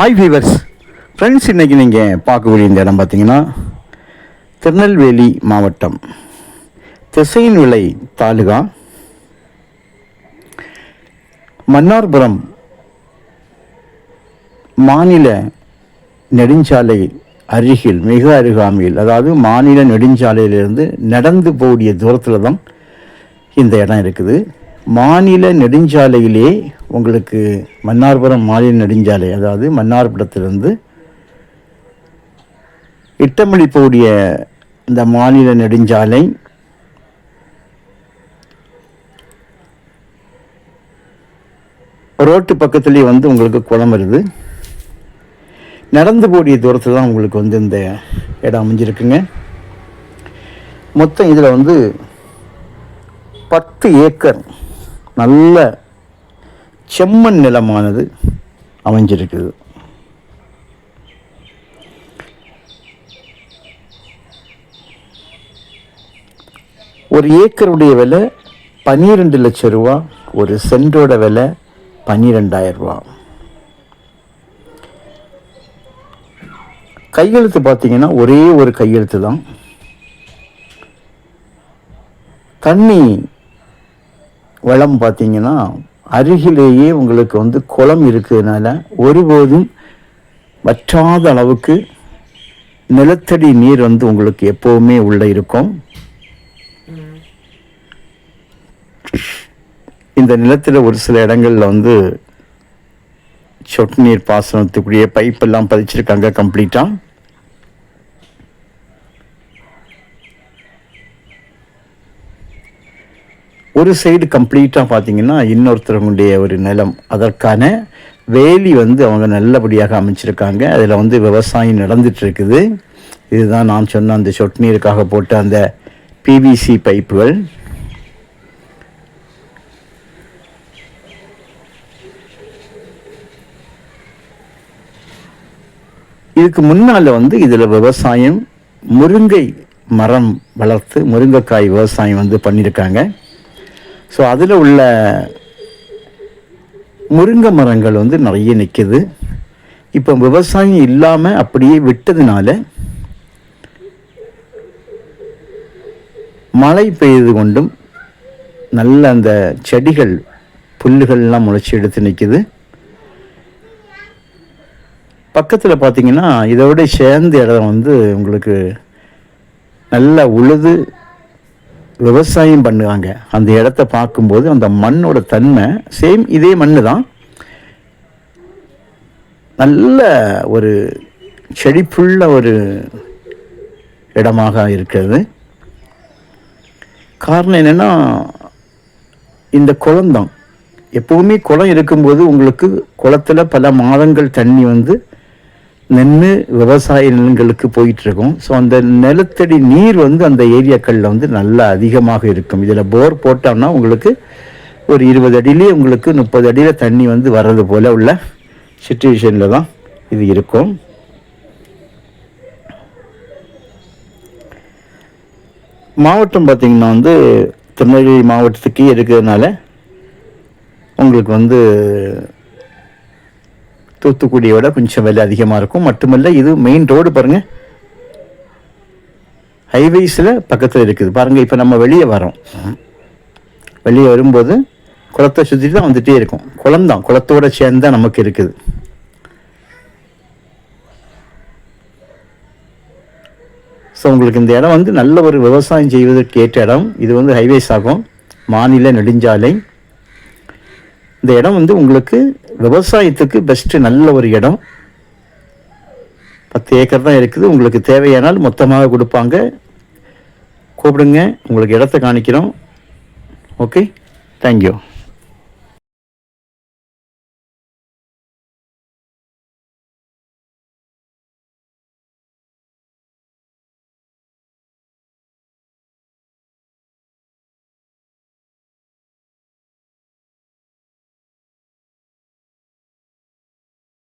Hi viewers friends இன்றைக்கி நீங்கள் பார்க்கக்கூடிய இந்த இடம் பார்த்தீங்கன்னா திருநெல்வேலி மாவட்டம். திசையின் விலை தாலுகா. மன்னார்புரம் மாநில நெடுஞ்சாலை அருகில் மிக அருகாமையில் அதாவது மாநில நெடுஞ்சாலையிலிருந்து நடந்து போடிய தூரத்தில் தான் இந்த இடம் இருக்குது. மாநில நெடுஞ்சாலையிலே உங்களுக்கு மன்னார்புரம் மாநில நெடுஞ்சாலை அதாவது மன்னார்புரத்திலிருந்து இட்டமளி போடிய இந்த மாநில நெடுஞ்சாலை ரோட்டு பக்கத்துலேயே வந்து உங்களுக்கு குளம் வருது. நடந்து போடிய தூரத்தில் தான் உங்களுக்கு வந்து இந்த இடம் அமைஞ்சிருக்குங்க. மொத்தம் இதில் வந்து பத்து ஏக்கர் நல்ல செம்மண் நிலமானது அமைஞ்சிருக்குது. ஒரு ஏக்கருடைய விலை பன்னிரெண்டு லட்சம் ரூபா ஒரு சென்டோட விலை பன்னிரெண்டாயிரம் ரூபா. கையெழுத்து பார்த்தீங்கன்னா ஒரே ஒரு கையெழுத்து தான். தண்ணி வளம் பார்த்தீங்கன்னா அருகிலேயே உங்களுக்கு வந்து குளம் இருக்கிறதுனால ஒருபோதும் வற்றாத அளவுக்கு நிலத்தடி நீர் வந்து உங்களுக்கு எப்போவுமே உள்ள இருக்கும். இந்த நிலத்தில் ஒரு சில இடங்களில் வந்து சொட்டு நீர் பாசனத்துக்குரிய பைப்பெல்லாம் பதிச்சிருக்காங்க கம்ப்ளீட்டாக ஒரு சைடு கம்ப்ளீட்டாக பார்த்தீங்கன்னா இன்னொருத்தருடைய ஒரு நிலம். அதற்கான வேலி வந்து அவங்க நல்லபடியாக அமைச்சிருக்காங்க. அதில் வந்து விவசாயம் நடந்துகிட்ருக்குது இருக்குது இதுதான் நான் சொன்ன அந்த சொட்டு நீருக்காக போட்ட அந்த பிவிசி பைப்புகள். இதுக்கு முன்னால் வந்து இதில் விவசாயம் முருங்கை மரம் வளர்த்து முருங்கைக்காய் விவசாயம் வந்து பண்ணியிருக்காங்க ஸோ அதில் உள்ள முருங்கை மரங்கள் வந்து நிறைய நிற்கிது இப்போ விவசாயம் இல்லாமல் அப்படியே விட்டதுனால மழை பெய்து கொண்டும் நல்ல அந்த செடிகள் புல்லுகள்லாம் முளைச்சி எடுத்து நிற்கிது பக்கத்தில் பார்த்தீங்கன்னா இதோட சேர்ந்த இடம் வந்து உங்களுக்கு நல்லா உழுது விவசாயம் பண்ணுவாங்க. அந்த இடத்த பார்க்கும்போது அந்த மண்ணோட தன்மை சேம் இதே மண் தான். நல்ல ஒரு செழிப்புள்ள ஒரு இடமாக இருக்கிறது. காரணம் என்னென்னா இந்த குளம்தான். எப்போவுமே குளம் இருக்கும்போது உங்களுக்கு குளத்தில் பல மாதங்கள் தண்ணி வந்து நின்று விவசாய நிலங்களுக்கு போயிட்டு இருக்கும் ஸோ அந்த நிலத்தடி நீர் வந்து அந்த ஏரியாக்களில் வந்து நல்லா அதிகமாக இருக்கும். இதில் போர் போட்டோம்னா உங்களுக்கு ஒரு இருபது அடியிலேயே உங்களுக்கு முப்பது அடியில் தண்ணி வந்து வர்றது போல் உள்ள சுச்சுவேஷனில் தான் இது இருக்கும். மாவட்டம் பார்த்திங்கன்னா வந்து திருநெல்வேலி மாவட்டத்துக்கே இருக்கிறதுனால உங்களுக்கு வந்து தூத்துக்குடியை விட கொஞ்சம் விலை அதிகமாக இருக்கும். மட்டுமல்ல இது மெயின் ரோடு பாருங்கள் ஹைவேஸில் பக்கத்தில் இருக்குது. பாருங்கள் இப்போ நம்ம வெளியே வரோம் வெளியே வரும்போது குளத்தை சுற்றி தான் வந்துகிட்டே இருக்கும். குளம்தான் குளத்தோட சேர்ந்து தான் நமக்கு இருக்குது. ஸோ உங்களுக்கு இந்த இடம் வந்து நல்ல ஒரு விவசாயம் செய்வதற்கு ஏற்ற இடம். இது வந்து ஹைவேஸ் ஆகும். மாநில நெடுஞ்சாலை. இந்த இடம் வந்து உங்களுக்கு விவசாயத்துக்கு பெஸ்ட்டு நல்ல ஒரு இடம். பத்து ஏக்கர் தான் இருக்குது. உங்களுக்கு தேவையானால் மொத்தமாக கொடுப்பாங்க. கூப்பிடுங்க. உங்களுக்கு இடத்த காணிக்கிறோம். Okay thank you